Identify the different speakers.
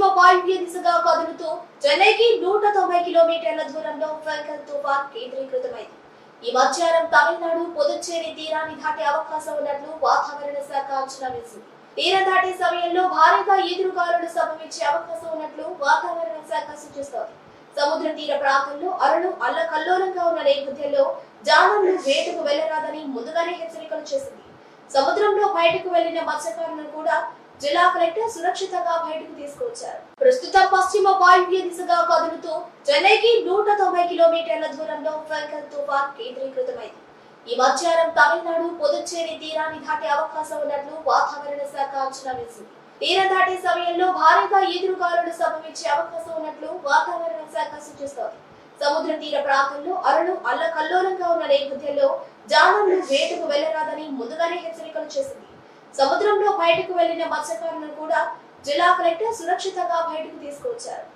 Speaker 1: వాయువ్య దిశగా కదులుతూ చెన్నైకి నూట తొంభై కిలోమీటర్ల దూరంలో ఫెంకల్ తుఫాన్ కేంద్రీకృతమైంది. ఈ మధ్యాహ్నం తమిళనాడు పుదుచ్చేరి తీరాన్ని దాటే అవకాశం ఉన్నట్లు వాతావరణ శాఖ అంచనా వేసింది. తీరం దాటే సమయంలో భారీగా ఎదురుగాలులు సంభవించే అవకాశం ఉన్నట్లు వాతావరణ శాఖ సూచిస్తోంది. సముద్ర తీర ప్రాంతంలో అరలు అల్లకల్లోలంగా ఉన్న నేపథ్యంలో జాలర్లు వేటకు వెళ్ళరాదని ముందుగానే హెచ్చరికలు చేసింది. సముద్రంలో బయటకు వెళ్ళిన మత్స్యకారులను కూడా జిల్లా కలెక్టర్ సురక్షితంగా బయటకు తీసుకొచ్చారు. ప్రస్తుతం పశ్చిమ వాయువ్య దిశగా కదులుతూ చెన్నైకి నూట తొంభై కిలోమీటర్ల దూరంలో ఫెంకల్ తుఫాన్ కేంద్రీకృతమైంది. ఈ మధ్యాహ్నం తమిళనాడు పుదుచ్చేరి తీరాన్ని దాటే అవకాశం ఉన్నట్లు వాతావరణ శాఖ అంచనా వేసింది. తీరం దాటే సమయంలో భారీగా ఎదురుగాలులు సంభవించే అవకాశం ఉన్నట్లు వాతావరణ శాఖ సూచిస్తోంది. సముద్ర తీర ప్రాంతంలో అరలు అల్లకల్లోలంగా ఉన్న నేపథ్యంలో జాలర్లు వేటకు వెళ్ళరాదని ముందుగానే హెచ్చరికలు చేసింది. సముద్రంలో బయటకు వెళ్ళిన మత్స్యకారులను కూడా జిల్లా కలెక్టర్ సురక్షితంగా బయటకు తీసుకువచ్చారు